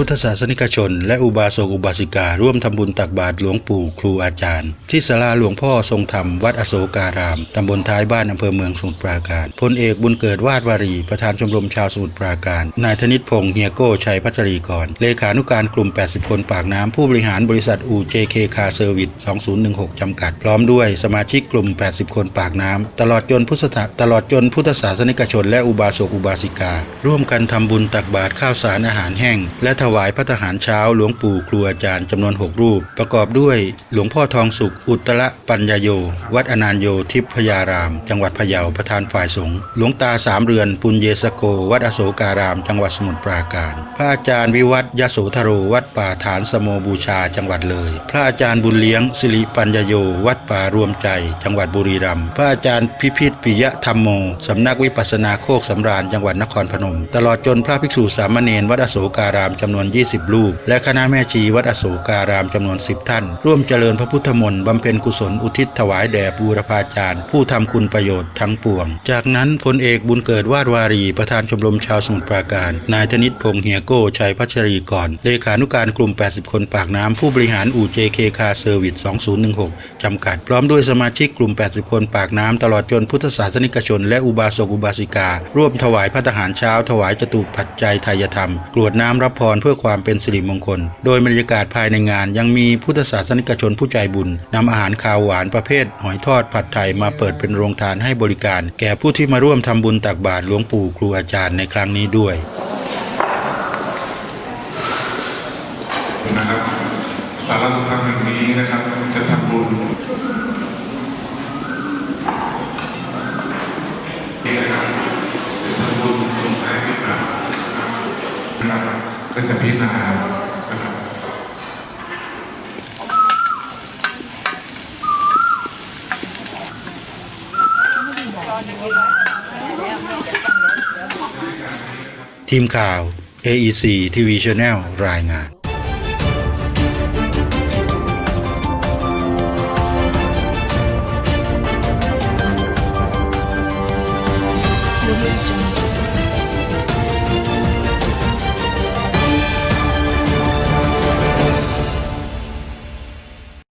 พุทธศาสนิกชน และอุบาสกอุบาสิกา ร่วมทำบุญตักบาตรหลวงปู่ครูอาจารย์ ที่ศาลาหลวงพ่อทรงธรรมวัดอโศการามตำบลท้ายบ้านอำเภอเมืองสมุทรปราการพลเอกบุญเกิดวาดวารีประธานชมรมชาวสมุทรปราการ นายธนิตพงษ์เฮียโก้ชัยพัชรีกรเลขานุการกลุ่ม 80 คนปากน้ำผู้บริหารบริษัทอู JK Car Service 2016 จำกัด พร้อมด้วยสมาชิกกลุ่ม 80 คนปากน้ำตลอดจนพุทธศาตลอดจนพุทธศาสนิกชน และอุบาสกอุบาสิกา ร่วมกันทำบุญตักบาตรข้าวสารอาหารแห้ง และถวายพระทหารเช้าหลวงปู่ครูอาจารย์จำนวน 6 รูป ประกอบด้วยหลวงพ่อทองสุข อุตระปัญญโย วัดอนานโยทิพยาราม จังหวัดพะเยาประธานฝ่ายสงฆ์หลวงตาสามเรือนปุญเยสโก วัดอโศการาม จังหวัดสมุทรปราการ พระอาจารย์วิวัฒยโสธโรวัดป่าฐานสโมบูชาจังหวัดเลย พระอาจารย์บุญเลี้ยงสิริปัญญโย วัดป่ารวมใจ จังหวัดบุรีรัมย์พระอาจารย์พิพิธปิยธรรมโมสำนักวิปัสสนาโคกสำราญจังหวัดนครพนม ตลอดจนพระภิกษุสามเณรวัดอโศการามจำนวนวน 20 รูป และคณะแม่ชีวัดอโศการามจำนวน 10 ท่าน ร่วมเจริญพระพุทธมนต์บำเพ็ญกุศลอุทิศถวายแด่บูรพาจารย์ ผู้ทำคุณประโยชน์ทั้งปวง จากนั้นพลเอกบุญเกิดวาดวารีประธานชมรมชาวสมุทรปราการ นายธนิตพงษ์เฮียโก้ชัยพัชรีกรเลขานุการกลุ่ม 80 คนปากน้ำผู้บริหารอู่ JK Car Service 2016 จำกัด พร้อมด้วยสมาชิกกลุ่ม 80 คนปากน้ำตลอดจนพุทธศาสนิกชน และอุบาสกอุบาสิกา ร่วมถวายพระทหารเช้าถวายจตุปัจจัยทายธรรม กรวดน้ำรับพรเพื่อื่อความเป็นสิริมงคล โดยบรรยากาศภายในงานยังมีพุทธศาสนิกชนผู้ใจบุญนำอาหารคาวหวานประเภท หอยทอดผัดไทยมาเปิดเป็นโรงทานให้บริการ แก่ผู้ที่มาร่วมทำบุญตักบาตรหลวงปู่ครูอาจารย์ในครั้งนี้ด้วยนะครับสาราธรรมแห่งนี้นะครับจะทำบุญนี่นะครับจะทำบุญส่งท้ายปีเก่นะครับ็จะพิจารณาทีมข่าว AEC TV Channel รายงาน